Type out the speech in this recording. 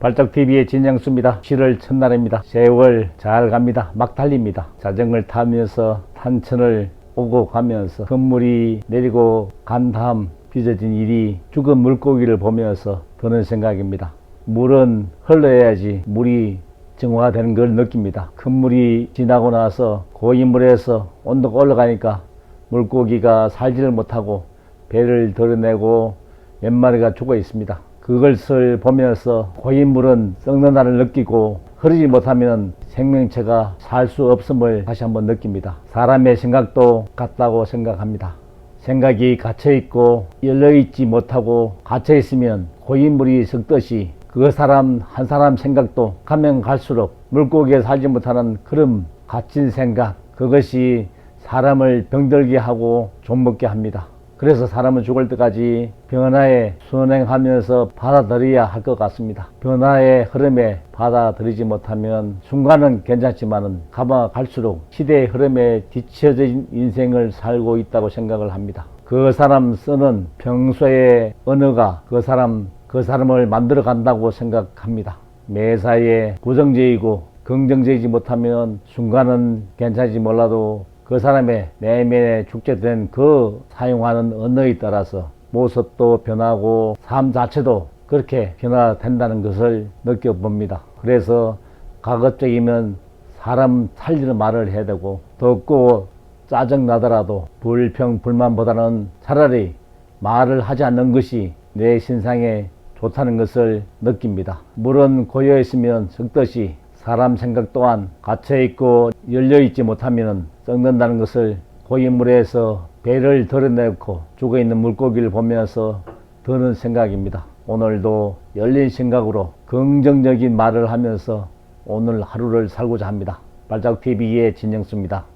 발적TV의 진영수입니다. 7월 첫날입니다. 세월 잘 갑니다. 막 달립니다. 자전거를 타면서 탄천을 오고 가면서 건물이 내리고 간 다음 빚어진 일이 죽은 물고기를 보면서 드는 생각입니다. 물은 흘러야지 물이 정화되는 걸 느낍니다. 큰 물이 지나고 나서 고인물에서 온도가 올라가니까 물고기가 살지를 못하고 배를 드러내고 몇 마리가 죽어 있습니다. 그것을 보면서 고인물은 썩는다를 느끼고 흐르지 못하면 생명체가 살 수 없음을 다시 한번 느낍니다. 사람의 생각도 같다고 생각합니다. 생각이 갇혀 있고 열려 있지 못하고 갇혀 있으면 고인물이 썩듯이 그 사람 한 사람 생각도 가면 갈수록 물고기에 살지 못하는 그런 갇힌 생각 그것이 사람을 병들게 하고 좀먹게 합니다. 그래서 사람은 죽을 때까지 변화에 순행하면서 받아들여야 할 것 같습니다. 변화의 흐름에 받아들이지 못하면 순간은 괜찮지만은 가마 갈수록 시대의 흐름에 뒤처진 인생을 살고 있다고 생각을 합니다. 그 사람 쓰는 평소의 언어가 그 사람 그 사람을 만들어 간다고 생각합니다. 매사에 부정적이고 긍정적이지 못하면 순간은 괜찮지 몰라도 그 사람의 내면에 축제된 그 사용하는 언어에 따라서 모습도 변하고 삶 자체도 그렇게 변화된다는 것을 느껴봅니다. 그래서 가급적이면 사람 살리는 말을 해야 되고 덥고 짜증 나더라도 불평 불만보다는 차라리 말을 하지 않는 것이 내 신상에 좋다는 것을 느낍니다. 물은 고여 있으면 썩듯이 사람 생각 또한 갇혀 있고 열려 있지 못하면 썩는다는 것을 고인 물에서 배를 드러내고 죽어 있는 물고기를 보면서 드는 생각입니다. 오늘도 열린 생각으로 긍정적인 말을 하면서 오늘 하루를 살고자 합니다. 발작TV의 진영수입니다.